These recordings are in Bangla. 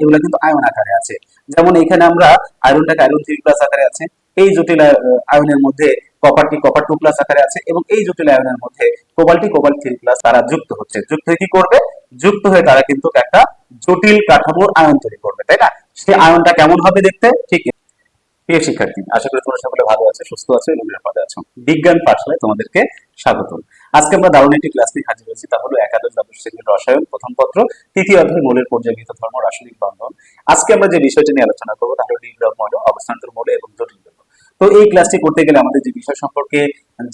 এগুলো কিন্তু আয়ন আকারে আছে। যেমন এখানে আমরা আয়রনটাকে আয়রন থ্রি প্লাস আকারে আছে, এই জটিল আয়নের মধ্যে কপারটি কপার টু প্লাস আকারে আছে এবং এই জটিল আয়নের মধ্যে কোবাল্টি কোবাল্ট থ্রি প্লাস তারা যুক্ত হচ্ছে। যুক্ত হয়ে কি করবে? যুক্ত হয়ে তারা কিন্তু একটা জটিল কাঠামোর আয়ন তৈরি করবে, তাই না? সেই আয়নটা কেমন হবে দেখতে? ঠিক প্রিয় শিক্ষার্থী, আশা করি তোমরা সকলে ভালো আছে, সুস্থ আছো, এবং নিরাপদে আছো। বিজ্ঞান পাঠশালায় তোমাদেরকে স্বাগত আজকে আমরা দারুণ একটি ক্লাস নিয়ে হাজির হয়েছি, তা হলো একাদশ দ্বাদশ শ্রেণির রসায়ন প্রথম পত্র, তৃতীয় অধ্যায় মৌলের পর্যায়িত ধর্ম, রাসায়নিক বন্ধন। আজকে আমরা যে বিষয়টি নিয়ে আলোচনা করব, তা হলো ডিগ্রহ মৌল অবস্থান্তর মৌল এবং জটিল যৌগ তো এই ক্লাসটি করতে গেলে আমাদের যে বিষয় সম্পর্কে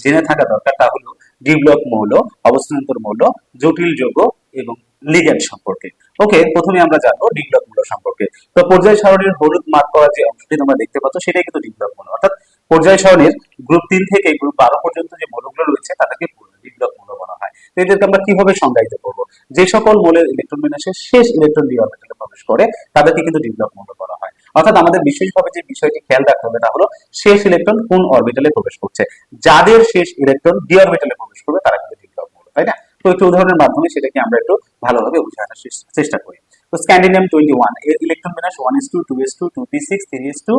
জেনে থাকা দরকার, তা হলো ডি ব্লক মৌল, অবস্থান্তর মৌল, জটিল যৌগ এবং লিগ্যান্ড সম্পর্কে। ওকে, প্রথমে আমরা জানব ডি ব্লক মৌল সম্পর্কে। তো পর্যায় সারণীর হলুদ মার্ক করা যে অংশটি তোমরা দেখতে পাচ্ছ, সেটাই কিন্তু ডি মূল। অর্থাৎ পর্যায় সারণীর গ্রুপ তিন থেকে গ্রুপ বারো পর্যন্ত যে মৌলগুলো রয়েছে, তাদেরকে ডি ব্লক মৌল বলা হয় তো এদেরকে আমরা কীভাবে সংজ্ঞায়িত করব? যে সকল মৌলের ইলেকট্রন বিন্যাসের শেষ ইলেকট্রন ডি অরবিটালে প্রবেশ করে, তাদেরকে কিন্তু ডি ব্লক মৌল বলা হয়। অর্থাৎ আমাদের বিশেষভাবে যে বিষয়টি খেয়াল রাখতে হবে তা হলো, শেষ ইলেকট্রন কোন অরবিটালে প্রবেশ করছে? যাদের শেষ ইলেকট্রন ডি অরবিটালে প্রবেশ করবে, তারা কিন্তু ডি ব্লক তাই না? তো একটু উদাহরণের মাধ্যমে সেটাকে আমরা একটু ভালোভাবে বোঝানোর চেষ্টা করি। তো স্ক্যান্ডিনিয়াম টোয়েন্টি ওয়ানের ইলেকট্রন বিন্যাস one S two two S two two P six three S two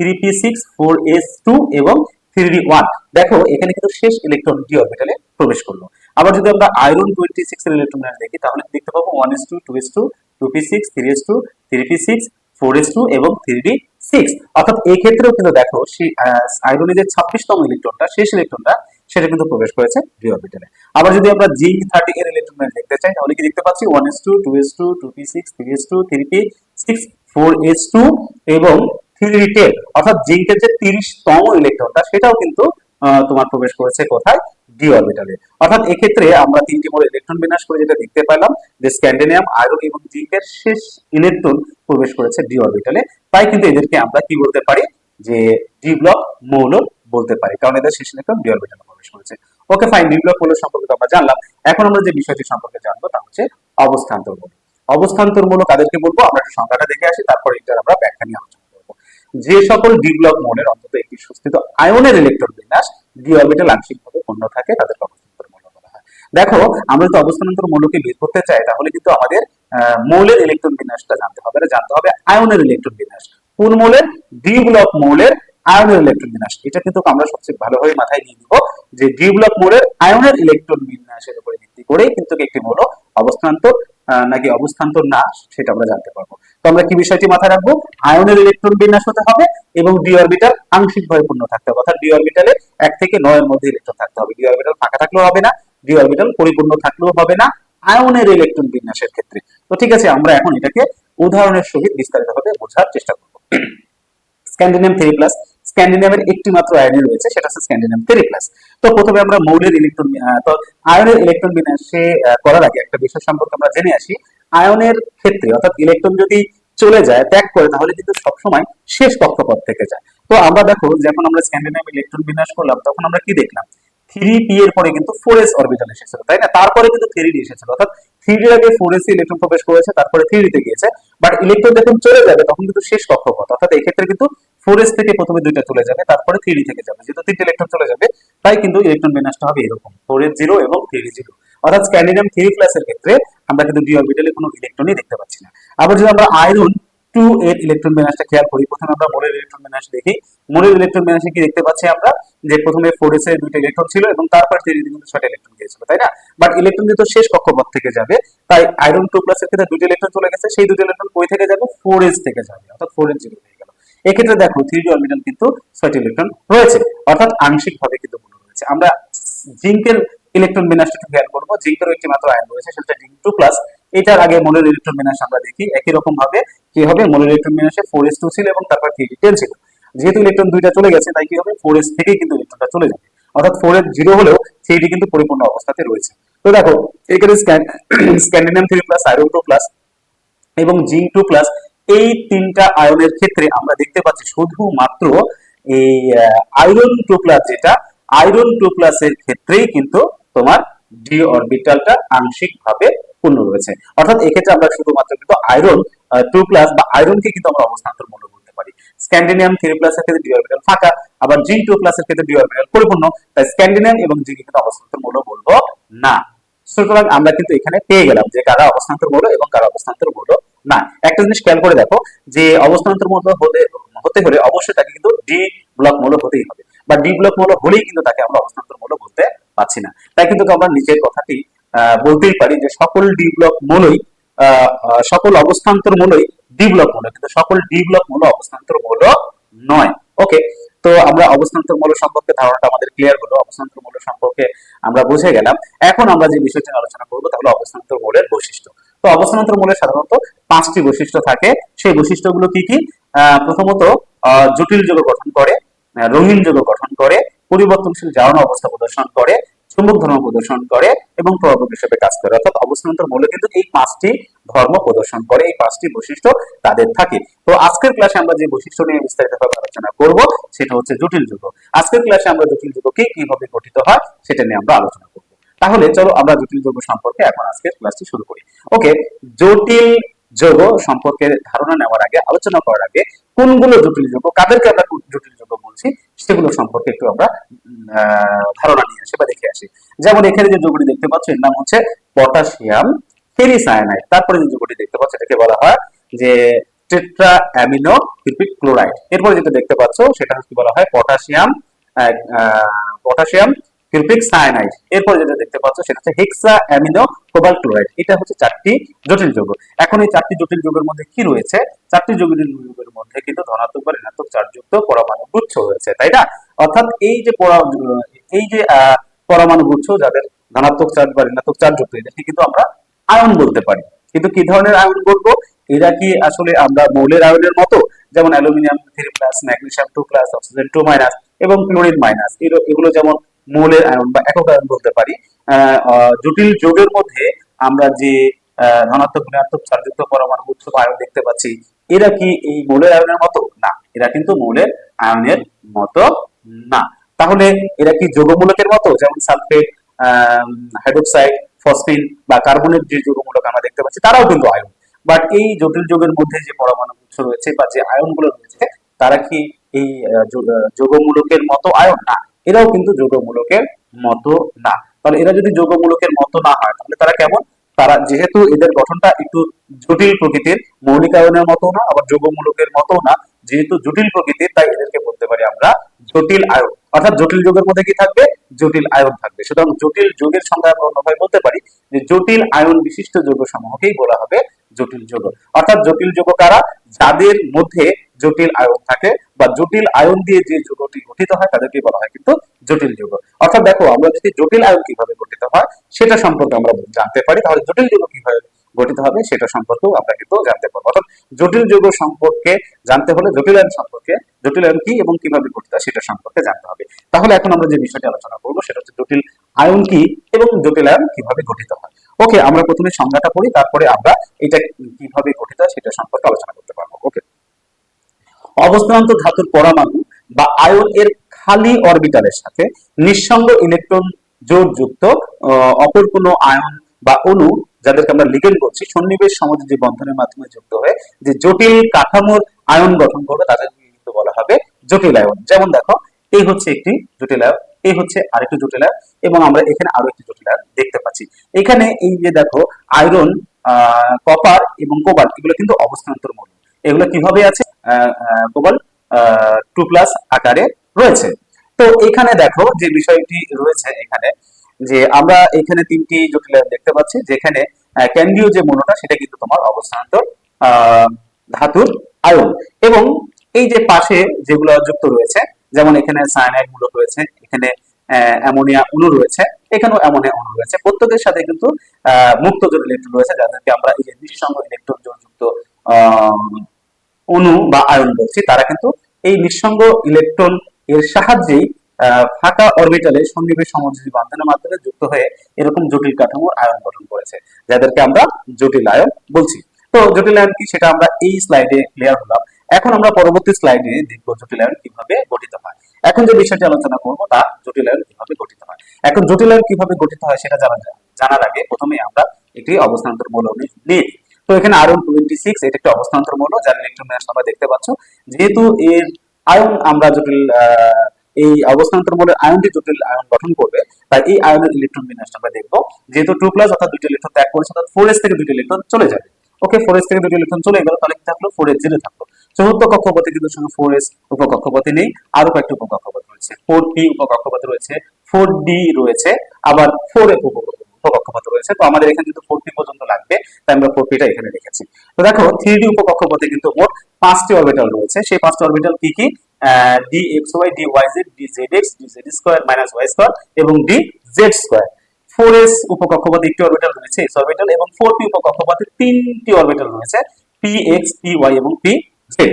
three P six four S two এবং থ্রি ওয়ান। দেখো, এখানে কিন্তু শেষ ইলেকট্রন ডি অরবিটালে প্রবেশ করল। আবার যদি আমরা আয়রন টোয়েন্টি সিক্স এর ইলেকট্রন দেখি, তাহলে দেখতে পাবো one S two two S two two P six three S two three P six four S two এবং থ্রি ডি সিক্স অর্থাৎ এই ক্ষেত্রেও কিন্তু দেখো সেই আয়রনের যে ছাব্বিশতম ইলেকট্রনটা শেষ ইলেকট্রনটা সেটা কিন্তু প্রবেশ করেছে ডি অরবিটালে আবার যদি আমরা জিঙ্ক থার্টি এর ইলেকট্রন দেখতে চাই, তাহলে কি দেখতে পাচ্ছি? One S two two S two two P six three S two three P six four S two এবং থ্রি অর্থাৎ জিঙ্কের যে তিরিশতম ইলেকট্রনটা সেটাও কিন্তু তোমার প্রবেশ করেছে কোথায়? ডি অরবিটালে অর্থাৎ এক্ষেত্রে আমরা তিনটি মোড় ইলেকট্রন বিন্যাস করে যেটা দেখতে পেলাম, যে স্ক্যান্ডিনিয়াম আয়রন এবং জিঙ্কের শেষ ইলেকট্রন প্রবেশ করেছে ডি অরবিটালে তাই কিন্তু এদেরকে আমরা কি বলতে পারি? যে ডি ব্লক মৌল বলতে পারি, কারণ এদের শেষ ইলেকট্রন ডি অরবিটালে প্রবেশ করেছে। ওকে ফাইন ডি ব্লক মৌল সম্পর্কে আমরা জানলাম। এখন আমরা যে বিষয়টি সম্পর্কে জানব, তা হচ্ছে অবস্থান্তর মৌল। অবস্থান্তর মৌল কাদেরকে বলব? আমরা একটু সংখ্যাটা দেখে আসি, তারপর এটার আমরা ব্যাখ্যা নিয়ে আলোচনা যে সকল ডি ব্লক মৌলের অন্তত একটি সুস্থিত আয়নের ইলেকট্রন বিন্যাস ডি অরবিটাল আংশিকভাবে পূর্ণ থাকে তাদেরকে অবস্থান্তর মৌল বলা হয়। দেখো, আমরা যদি অবস্থান্তর মৌলকে বের করতে চাই, তাহলে কিন্তু আমাদের মৌলের ইলেকট্রন বিন্যাসটা জানতে হবে। না জানতে হবে আয়নের ইলেকট্রন বিন্যাস। কোন মৌলের? ডি ব্লক মৌলের আয়নের ইলেকট্রন বিন্যাস। এটা কিন্তু আমরা সবচেয়ে ভালোভাবে মাথায় নিয়ে নিব যে ডি ব্লক মৌলের আয়নের ইলেকট্রন বিন্যাসের উপরে ভিত্তি করেই কিন্তু একটি মৌল অবস্থান্তর নাকি অবস্থান্তর না, সেটা আমরা জানতে পারব। তো আমরা কি বিষয়টি মাথায় রাখব? আয়নের ইলেকট্রন বিন্যাস হতে হবে এবং ডি অরবিটাল আংশিকভাবে পূর্ণ থাকতে হবে। অর্থাৎ ডি অরবিটালে এক থেকে নয়ের মধ্যে ইলেকট্রন থাকতে হবে। ডি অরবিটাল ফাঁকা থাকলেও হবে না ডি অরবিটাল পরিপূর্ণ থাকলেও হবে না, আয়নের ইলেকট্রন বিন্যাসের ক্ষেত্রে। তো ঠিক আছে, আমরা এখন এটাকে উদাহরণের সহিত বিস্তারিতভাবে বোঝার চেষ্টা করব। স্ক্যান্ডিনিয়াম থ্রি প্লাস। স্ক্যান্ডিনিয়ামের একটি মাত্র আয়নে রয়েছে, সেটা হচ্ছে স্ক্যান্ডিনিয়াম থ্রি প্লাস। তো প্রথমে আমরা মৌলের ইলেকট্রন তো আয়নের ইলেকট্রন বিন্যাসে করার আগে একটা বিষয় সম্পর্কে আমরা জেনে আসি। আয়নের ক্ষেত্রে, অর্থাৎ ইলেকট্রন যদি চলে যায়, ত্যাগ করে, তাহলে কিন্তু সবসময় শেষ কক্ষপথ থেকে যায়। তো আমরা দেখো, যখন আমরা স্ক্যান্ডিনিয়াম ইলেকট্রন বিন্যাস করলাম, তখন আমরা কি দেখলাম? থ্রি পি এর পরে কিন্তু ফোর এস অরবিটাল এসেছিল, তাই না? তারপরে কিন্তু থ্রি এসেছিল, অর্থাৎ থ্রি ডির আগে ফোর এস ইলেকট্রন প্রবেশ করেছে, তারপরে থ্রি ডিতে গিয়েছে বাট ইলেকট্রন যখন চলে যাবে, তখন কিন্তু শেষ কক্ষপথ অর্থাৎ এই ক্ষেত্রে কিন্তু ফোর এস থেকে প্রথমে দুইটা চলে যাবে, তারপরে থ্রি থেকে যাবে, যেহেতু তিনটে ইলেকট্রন চলে যাবে, তাই কিন্তু ইলেকট্রন বিন্যাসটা হবে এরকম ফোর এস জিরো এবং থ্রি ডি জিরো অর্থাৎ স্ক্যান্ডিনিয়াম থ্রি প্লাসের ক্ষেত্রে আমরা কিন্তু ডি অরবিটালে কোনো ইলেকট্রনই দেখতে পাচ্ছি না। আবার যদি আমরা আয়রন টু এর ইলেকট্রন বিন্যাসটা খেয়াল করি, প্রথমে আমরা মোলের ইলেকট্রন বিন্যাস দেখি। মোলের ইলেকট্রন বিন্যাসে কি দেখতে পাচ্ছি আমরা? যে প্রথমে ফোর এস দুইটা ইলেকট্রন ছিল এবং তারপর ডি কিন্তু ছয়টা ইলেকট্রন গিয়েছিল, তাই না? বাট ইলেকট্রন যেহেতু শেষ কক্ষপথ থেকে যাবে, তাই আয়রন টু প্লাসের ক্ষেত্রে দুটো ইলেকট্রন চলে গেছে, সেই দুটো ইলেকট্রন কই থেকে যাবে? ফোর এস থেকে যাবে, অর্থাৎ ফোর এস জিরো হয়ে গেল। এক্ষেত্রে দেখো থ্রি ডি অরবিটাল কিন্তু ছয়টি ইলেকট্রন রয়েছে, অর্থাৎ আংশিক ভাবে কিন্তু পূর্ণ রয়েছে। আমরা জিঙ্কের ইলেকট্রন বিন্যাসটা একটু খেয়াল করব। জিঙ্কের একটি মাত্র আয়ন রয়েছে সেটা জিঙ্ক টু প্লাস এটার আগে মোলের ইলেকট্রন বিন্যাস আমরা দেখি, একই রকম ভাবে কি হবে? মোলের ইলেকট্রন বিন্যাসে ফোর এস টু ছিল এবং তারপর থ্রি টেন ছিল। যেহেতু ইলেকট্রন দুইটা চলে গেছে, তাই কি হবে? ফোর এস থেকেই কিন্তু ইলেকট্রনটা চলে যাবে। অর্থাৎ ফোর এস জিরো হলেও থ্রিডি কিন্তু পরিপূর্ণ অবস্থাতে রয়েছে। তো দেখো এখানে scandium three plus iron two plus এবং জিঙ্ক টু প্লাস এই তিনটা আয়নের ক্ষেত্রে আমরা দেখতে পাচ্ছি শুধুমাত্র এই আয়রন টু প্লাস যেটা আয়রন টু প্লাস এর ক্ষেত্রেই কিন্তু তোমার ডি অরবিটালটা আংশিক ভাবে পূর্ণ রয়েছে। অর্থাৎ এক্ষেত্রে আমরা শুধুমাত্র কিন্তু আয়রন টু প্লাস বা আয়রনকে কিন্তু আমরা অবস্থান্তর মূল্য বলতে পারি। স্ক্যান্ডিনিয়াম থ্রি প্লাস এর ক্ষেত্রে ডি অরবিটাল ফাঁকা, আবার জিঙ্ক টু প্লাস এর ক্ষেত্রে ডি অরবিটাল পরিপূর্ণ। তাই স্ক্যান্ডিনিয়াম এবং জিঙ্ক কিন্তু অবস্থান্তর মূল্য বলব না। সুতরাং আমরা কিন্তু এখানে পেয়ে গেলাম যে কারা অবস্থান্তর মৌল এবং কারা অবস্থান্তর মৌল না। একটা জিনিস খেয়াল করে দেখো যে অবস্থান্তর মৌল হতে হতে হলে অবশ্যই তাকে কিন্তু ডি ব্লক মৌল হতেই হবে। বা ডি ব্লক মৌল হলেই কিন্তু তাকে আমরা অবস্থান্তর মৌল বলতে পারছি না। তাই কিন্তু আমরা নিচের কথাটি বলতেই পারি যে সকল ডি ব্লক মৌলই সকল অবস্থান্তর মূলই ডি ব্লক মৌল কিন্তু সকল ডি ব্লক মৌল অবস্থান্তর মৌল নয়। ওকে তো আমরা অবস্থান্তর মৌল সম্পর্কে ধারণাটা আমাদের ক্লিয়ার হলো, অবস্থান্তর মূল সম্পর্কে আমরা বুঝে গেলাম। এখন আমরা যে বিষয়টি আলোচনা করব তাহলে অবস্থান্তর মূলের বৈশিষ্ট্য। তো অবস্থান্তর মৌলের সাধারণত পাঁচটি বৈশিষ্ট্য থাকে। সেই বৈশিষ্ট্যগুলো কি কি? প্রথমত জটিল যৌগ গঠন করে রঙিন যৌগ গঠন করে পরিবর্তনশীল জারণ অবস্থা প্রদর্শন করে, চুম্বক ধর্ম প্রদর্শন করে এবং প্রভাবক হিসেবে কাজ করে। অর্থাৎ অবস্থান্তর মৌল কিন্তু এই পাঁচটি ধর্ম প্রদর্শন করে, এই পাঁচটি বৈশিষ্ট্য তাদের থাকে। তো আজকের ক্লাসে আমরা যে বৈশিষ্ট্য নিয়ে বিস্তারিতভাবে আলোচনা করব, সেটা হচ্ছে জটিল যুগ। আজকের ক্লাসে আমরা জটিল যুগ কি কীভাবে গঠিত হয়, সেটা নিয়ে আমরা আলোচনা করব। তাহলে চলো আমরা জটিল যৌগ সম্পর্কে এখন আজকের ক্লাসটি শুরু করি। ওকে জটিল যৌগ সম্পর্কে ধারণা নেওয়ার আগে, আলোচনা করার আগে কোনগুলো জটিল যৌগ কাদেরকে আমরা জটিল যৌগ বলছি, সেগুলো সম্পর্কে একটু আমরা ধারণা নিয়ে আসি বা দেখে আসি। যেমন এখানে যে যৌগটি দেখতে পাচ্ছ, এর নাম হচ্ছে পটাশিয়াম ফেরিসায়ানাইড তারপরে যে যৌগটি দেখতে পাচ্ছ, এটাকে বলা হয় যে টেট্রা অ্যামিনো কিউপিক ক্লোরাইড। এরপরে যেটা দেখতে পাচ্ছ, সেটা হচ্ছে বলা হয় পটাশিয়াম পটাশিয়াম কিউপিক সায়ানাইড। এরপর যেটা দেখতে পাচ্ছ সেটা হচ্ছে হেক্সা অ্যামিনো কোবাল্ট ক্লোরাইড এটা হচ্ছে চারটি জটিল যৌগ। এখন এই চারটি জটিল যৌগের মধ্যে কি রয়েছে? চারটি জটিল যৌগের মধ্যে কিন্তু ধনাত্মক বা ঋণাত্মক চার্জযুক্ত পরমাণু গুচ্ছ রয়েছে, তাই না? অর্থাৎ এই যে এই যে পরমাণু গুচ্ছ যাদের ধনাত্মক চার্জ বা ঋণাত্মক চার্জ যুক্ত এদেরকে কিন্তু আমরা আয়ন বলতে পারি। কিন্তু কি ধরনের আয়ন বলব? এরা কি আসলে আমরা মৌলের আয়নের মতো? যেমন aluminium, three plus, magnesium, two plus, oxygen, two minus এবং ক্লোরিন মাইনাস। এগুলো যেমন মৌলের আয়ন বা একক আয়ন বলতে পারি। জটিল যোগের মধ্যে আমরা যে ধনাত্মক, ঋণাত্মক চার্জযুক্ত পরমাণু উৎস আয়ন দেখতে পাচ্ছি, এরা কি এই মৌলের আয়নের মতো? না, এরা কিন্তু মৌলের আয়নের মতো না। তাহলে এরা কি যৌগমূলকের মতো? যেমন সালফেট হাইড্রোক্সাইড, ফসফিন বা কার্বনের যে যৌগমূলক আমরা দেখতে পাচ্ছি, তারাও কিন্তু আয়ন। বাট এই জটিল যৌগের মধ্যে যে পরমাণু উৎস রয়েছে বা যে আয়নগুলো রয়েছে, তারা কি এই যৌগমূলকের মতো আয়ন? না এরাও কিন্তু যৌগমূলকের মতো না। তাহলে এরা যদি যৌগমূলকের মতো না হয়, তাহলে তারা কেমন? তারা যেহেতু এদের গঠনটা একটু জটিল প্রকৃতির মৌলিক আয়নের মতো না, আবার যৌগমূলকের মতো না, যেহেতু জটিল প্রকৃতির, তাই এদেরকে বলতে পারি আমরা জটিল আয়ন। অর্থাৎ জটিল যৌগের মধ্যে কি থাকবে? জটিল আয়ন থাকবে। সুতরাং জটিল যৌগের সংজ্ঞা আমরা অন্যভাবে বলতে পারি যে জটিল আয়ন বিশিষ্ট যৌগ সমূহকেই বলা হবে জটিল যৌগ। অর্থাৎ জটিল যৌগ কারা? যাদের মধ্যে জটিল আয়ন থাকে বা জটিল আয়ন দিয়ে যে যৌগটি গঠিত হয় তাদেরকে বলা হয় কিন্তু জটিল যৌগ। অর্থাৎ দেখো, আমরা যদি জটিল আয়ন কীভাবে গঠিত হয়, সেটা সম্পর্কে আমরা জানতে পারি। তাহলে জটিল যৌগ কীভাবে গঠিত হবে, সেটা সম্পর্কেও আমরা কিন্তু জানতে পারব। অর্থাৎ জটিল যৌগ সম্পর্কে জানতে হলে জটিল আয়ন সম্পর্কে, জটিল আয়ন কি এবং কীভাবে গঠিত হয়, সেটা সম্পর্কে জানতে হবে। তাহলে এখন আমরা যে বিষয়টি আলোচনা করব, সেটা হচ্ছে জটিল আয়ন কি এবং জটিল আয়ন কীভাবে গঠিত হয়। ওকে, আমরা প্রথমে সংজ্ঞাটা পড়ি, তারপরে আমরা এটা কীভাবে গঠিত হয়, সেটা সম্পর্কে আলোচনা করতে পারব। ওকে। অবস্থান্ত ধাতুর পরমাণু বা আয়ন এর খালি অরবিটালের সাথে নিঃসঙ্গ ইলেকট্রন জোড়যুক্ত আহ, অপর কোনো আয়ন বা অণু যাদেরকে আমরা লিগেন বলছি সন্নিবেশ সমযোজী বন্ধনের মাধ্যমে যুক্ত হয়ে যে জটিল কাঠামোর আয়ন গঠন করবে তাদেরকে কিন্তু বলা হবে জটিল আয়ন। যেমন দেখো এই হচ্ছে একটি জটিল আয়ন এই হচ্ছে আরেকটি জটিল আয়ন এবং আমরা এখানে আরও একটি জটিল আয়ন দেখতে পাচ্ছি। এখানে এই যে দেখো আয়রন কপার এবং কোবাল্ট এগুলো কিন্তু অবস্থান্তর মৌল এগুলো কীভাবে আছে? কোবাল্ট টু প্লাস আকারে রয়েছে। তো এখানে দেখো যে বিষয়টি রয়েছে এখানে যে আমরা এখানে তিনটি জটিল দেখতে পাচ্ছি যেখানে ক্যান্ডিও যে মনোটা সেটা কিন্তু তোমার অবস্থান্তর আহ, ধাতুর আয়ন। এবং এই যে পাশে যেগুলো যুক্ত রয়েছে যেমন এখানে সায়ানাইড মূলক রয়েছে এখানে অ্যামোনিয়া অণু রয়েছে এখানেও অ্যামোনিয়া অণু রয়েছে। প্রত্যেকের সাথে কিন্তু মুক্ত জোড় ইলেকট্রন রয়েছে যাদেরকে আমরা এই যে নিঃসঙ্গ ইলেকট্রন জোড়যুক্ত অণু বা আয়ন বলছি, তারা কিন্তু এই নিঃসঙ্গ ইলেকট্রন এর সাহায্যেই ফাঁকা অরবিটালে সন্নিবেশ সমযোজী বন্ধনের মাধ্যমে যুক্ত হয়ে এরকম জটিল কাঠামোর আয়ন গঠন করেছে, যাদেরকে আমরা জটিল আয়ন বলছি। তো জটিল আয়ন কি সেটা আমরা এই স্লাইডে ক্লিয়ার হলাম। এখন আমরা পরবর্তী স্লাইডে দেখব জটিল আয়ন কীভাবে গঠিত হয়। এখন যে বিষয়টি আলোচনা করব, তা জটিল আয়ন কীভাবে গঠিত হয়। এখন জটিল আয়ন কীভাবে গঠিত হয় সেটা জানা যায়। জানার আগে প্রথমে আমরা একটি অবস্থান্তর মৌল নিই। তো এখানে আয়রন টোয়েন্টি সিক্স এটা একটি অবস্থান্তর মৌল, যার ইলেকট্রন বিন্যাস তোমরা দেখতে পাচ্ছ। যেহেতু এর আয়ন, আমরা জটিল এই অবস্থান্তর মূলের আয়নটি জটিল আয়ন গঠন করবে, তাই এই আয়নের ইলেকট্রন বিন্যাসটা আমরা দেখব। যেহেতু টু প্লাস অর্থাৎ দুটি ইলেকট্রন ত্যাগ করেছে, অর্থাৎ ফোর এস থেকে দুটি ইলেকট্রন চলে যাবে। ওকে ফোর এস থেকে দুটি ইলেকট্রন চলে গেল, তাহলে কি থাকল? ফোর এস জিরো থাকল। চতুর্থ কক্ষপথে কিন্তু সঙ্গে ফোর এস উপকক্ষপথে নেই আরও কয়েকটি উপকক্ষপথ রয়েছে। ফোর পি উপকক্ষপথ রয়েছে ফোর ডি রয়েছে, আবার ফোর এফ উপকক্ষপথ রয়েছে। তো আমাদের এখানে কিন্তু ফোর পর্যন্ত লাগবে, তাই আমরা ফোর পিটা এখানে রেখেছি। তো দেখো থ্রি ডি উপকক্ষপথে কিন্তু মোট পাঁচটি অরবিটাল রয়েছে। সেই পাঁচটি অরবিটাল কি কি? D X Y D Y Z D Z X D Z square minus Y square এবং D Z square four S উপকক্ষপথে একটি অরবিটাল রয়েছে এস অরবিটাল এবং ফোর পি উপকক্ষপথে তিনটি অরবিটাল রয়েছে পি এক্স পি ওয়াই এবং পি জেড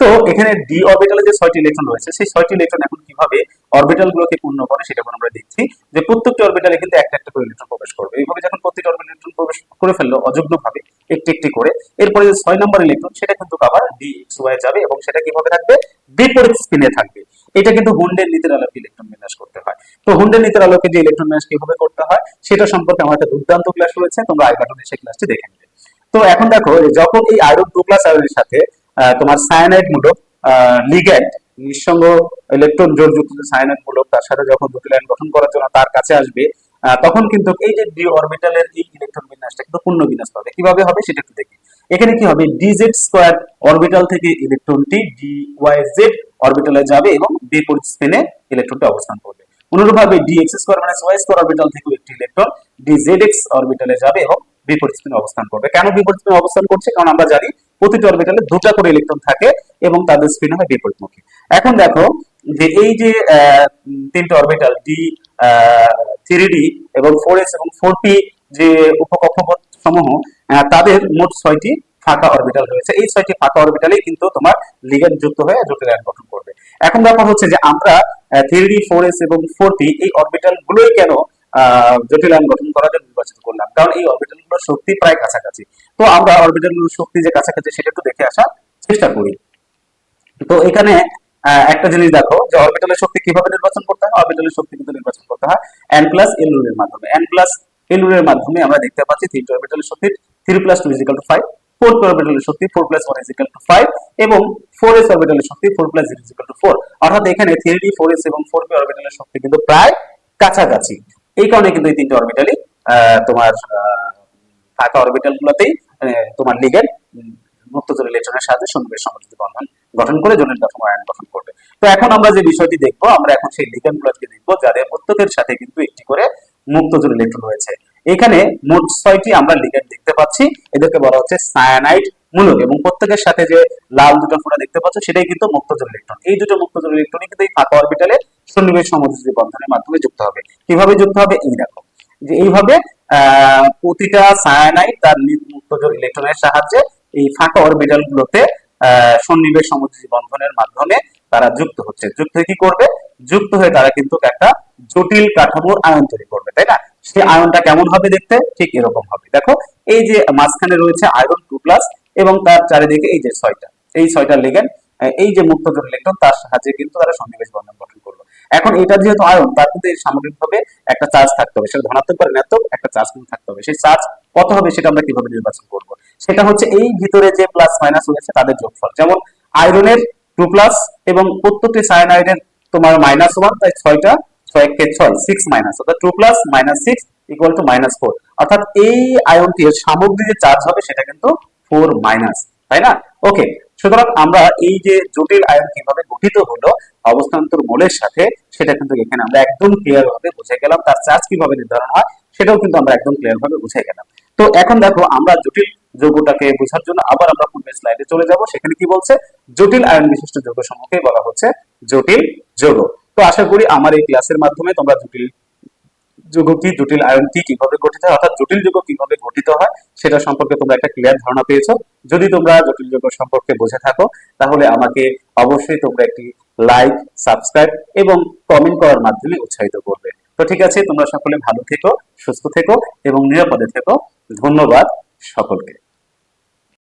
তো এখানে ডি অরবিটালে যে ছয়টি ইলেকট্রন রয়েছে, সেই ছয়টি ইলেকট্রন এখন কীভাবে অরবিটাল গুলোকে পূর্ণ করে সেটা আমরা দেখছি যে প্রত্যেকটি অরবিটালে কিন্তু একটা একটা করে ইলেকট্রন প্রবেশ করবে। এইভাবে যখন প্রত্যেকটি অরবিটাল ইলেকট্রন প্রবেশ করে ফেলল অযুগ্ম ভাবে একটি একটি করে, এরপরে যে ছয় নম্বর ইলেকট্রন সেটা কিন্তু আবার ডি এক্স ওয়াই যাবে এবং সেটা কীভাবে থাকবে? বিপরীত স্পিনে থাকবে। এটা কিন্তু হুন্ডের নীতির আলোকে ইলেকট্রন বিন্যাস করতে হয়। তো হুন্ডের নীতির আলোকে যে ইলেকট্রন বিন্যাস কীভাবে করতে হয়, সেটা সম্পর্কে আমার একটা দুর্দান্ত ক্লাস রয়েছে, তোমরা আই বাটনে সেই ক্লাসটি দেখে নেবে। তো এখন দেখো, যখন এই আয়রন টু প্লাস আয়রনের সাথে তোমার সায়ানাইড মূলক লিগ্যান্ড নিঃসঙ্গ ইলেকট্রন জোরযুক্ত সায়ানাইড মূলক, তার সাথে যখন দুটি লাইন গঠন করার জন্য তার কাছে আসবে তখন কিন্তু এই যে ডি অরবিটালের এই ইলেকট্রন বিন্যাসটা কিন্তু পূর্ণ বিন্যাস পাবে কীভাবে হবে সেটা একটু দেখি। এখানে কি হবে? ডিজেড স্কোয়ার অরবিটাল থেকে ইলেকট্রনটি ডি ওয়াই জেড অরবিটালে যাবে এবং বিপরীত স্পিনে ইলেকট্রনটি অবস্থান করবে। অনুরূপভাবে D X square minus Y square orbital থেকে একটি ইলেকট্রন ডি জেড এক্স অরবিটালে যাবে এবং বিপরীত স্পিনে অবস্থান করবে। কেন বিপরীত স্পিনে অবস্থান করছে? কারণ আমরা জানি প্রতিটি অরবিটালে দুটা করে ইলেকট্রন থাকে এবং তাদের স্পিন হয় বিপরীতমুখী। এখন দেখো যে এই যে তিনটে অরবিটাল ডি থ্রি ডি এবং ফোর এস এবং ফোর পি যে উপকক্ষপথ সমূহ তাদের মোট ছয়টি ফাঁকা অরবিটাল রয়েছে। এই ছয়টি ফাঁকা অরবিটালেই কিন্তু তোমার লিগেন্ড যুক্ত হয়ে জটিল আয়ন গঠন করবে। এখন ব্যাপার হচ্ছে যে আমরা থ্রি ডি ফোর এস এবং ফোর পি এই অরবিটাল গুলোই কেন জটিল আয়ন গঠন করার জন্য নির্বাচিত করলাম। কারণ এই অরবিটালগুলোর শক্তি প্রায় কাছাকাছি। তো আমরা অরবিটালগুলোর শক্তি যে কাছাকাছি, সেটা একটু দেখে আসার চেষ্টা করি। তো এখানে একটা জিনিস দেখো, যে অরবিটালের শক্তি কীভাবে নির্বাচন করতে হয়? অরবিটালের শক্তি কিন্তু নির্বাচন করতে হয় এন প্লাস এল রুলের মাধ্যমে। এন প্লাস এল রুলের মাধ্যমে আমরা দেখতে পাচ্ছি তিনটি অরবিটালের শক্তি three plus two equal to five four অরবিটালের শক্তি four plus one equal to five এবং ফোর এস অরবিটালের শক্তি four plus zero equal to four অর্থাৎ এখানে থ্রি ডি ফোর এস এবং ফোর পি অরবিটালের শক্তি কিন্তু প্রায় কাছাকাছি। এই কারণে কিন্তু এই তিনটি অরবিটালই তোমার ফাঁকা অরবিটাল গুলোতেই তোমার লিগেন্ড মুক্ত জল ইলেকট্রনের সাথে সন্নিবেশ সমযোজী বন্ধন গঠন করে জটিল গঠন আয়ন গঠন করবে। তো এখন আমরা যে বিষয়টি দেখব, আমরা এখন সেই লিগেন্ড গুলোকে দেখব, যাদের প্রত্যেকের সাথে কিন্তু একটি করে মুক্ত জল ইলেকট্রন রয়েছে। এখানে মোট ছয়টি আমরা লিগেন্ড দেখতে পাচ্ছি। এদেরকে বলা হচ্ছে সায়ানাইড মূলক এবং প্রত্যেকের সাথে যে লাল দুটো ফোঁটা দেখতে পাচ্ছ, সেটাই কিন্তু মুক্ত জল ইলেকট্রন এই দুটো মুক্ত জল ইলেকট্রনই কিন্তু এই ফাঁকা অরবিটালে সন্নিবেশ সমযোজী বন্ধনের মাধ্যমে যুক্ত হবে। কীভাবে যুক্ত হবে? এই দেখো। যে এইভাবে প্রতিটা সায়ানাইড তার নিজ- মুক্ত ইলেকট্রনের সাহায্যে এই ফাঁকা অরবিটাল গুলোতে সন্নিবেশ সমযোজী বন্ধনের মাধ্যমে তারা যুক্ত হচ্ছে। যুক্ত হয়ে কি করবে? যুক্ত হয়ে তারা কিন্তু একটা জটিল কাঠামোর আয়ন তৈরি করবে, তাই না? সেই আয়নটা কেমন হবে দেখতে? ঠিক এরকম হবে। দেখো, এই যে মাঝখানে রয়েছে আয়রন টু প্লাস এবং তার চারিদিকে এই যে ছয়টা। এই ছয়টা লিগেন্ড এই যে মুক্ত জল ইলেকট্রন তার সাহায্যে কিন্তু তারা সন্নিবেশ বন্ধন গঠন করল। এখন এটা যেহেতু আয়ন, তার কিন্তু সামগ্রিকভাবে একটা চার্জ থাকতে হবে। সেটা ধনাত্মক বা ঋণাত্মক, একটা চার্জ কিন্তু থাকতে হবে। সেই চার্জ কত হবে সেটা আমরা কীভাবে নির্বাচন করব? সেটা হচ্ছে এই ভিতরে যে প্লাস মাইনাস রয়েছে, তাদের যোগফল। যেমন আয়রনের টু প্লাস এবং প্রত্যেকটি সায়ানাইডের তোমার মাইনাস ওয়ান তাই ছয়টা ছয় কে ছয় সিক্স মাইনাস অর্থাৎ two plus minus six equal to minus four অর্থাৎ এই আয়নটির সামগ্রিক যে চার্জ হবে, সেটা কিন্তু ফোর মাইনাস তাই না? ওকে সুতরাং আমরা এই যে জটিল আয়ন কীভাবে গঠিত হলো অবস্থান্তর মোলের সাথে, সেটা কিন্তু এখানে আমরা একদম ক্লিয়ার ভাবে বুঝে গেলাম। তার চার্জ কীভাবে নির্ধারণ হয়, সেটাও কিন্তু আমরা একদম ক্লিয়ার ভাবে বুঝে গেলাম। তো এখন দেখো, আমরা জটিল যৌগটাকে বোঝার জন্য আবার আমরা পূর্বের স্লাইডে চলে যাব। সেখানে কি বলছে? জটিল আয়ন বিশিষ্ট যৌগ সমূহকে বলা হচ্ছে জটিল যৌগ। তো আশা করি আমার এই ক্লাসের মাধ্যমে তোমরা জটিল যৌগ কি জটিল আয়ন কি কীভাবে গঠিত হয়, অর্থাৎ জটিল যুগ কীভাবে গঠিত হয় সেটা সম্পর্কে তোমরা একটা ক্লিয়ার ধারণা পেয়েছ। যদি তোমরা জটিল যুগ সম্পর্কে বুঝে থাকো, তাহলে আমাকে অবশ্যই তোমরা একটি লাইক সাবস্ক্রাইব এবং কমেন্ট করার মাধ্যমে উৎসাহিত করবে। তো ঠিক আছে, তোমরা সকলে ভালো থেকো, সুস্থ থেকো এবং নিরাপদে থেকো। ধন্যবাদ সকলকে।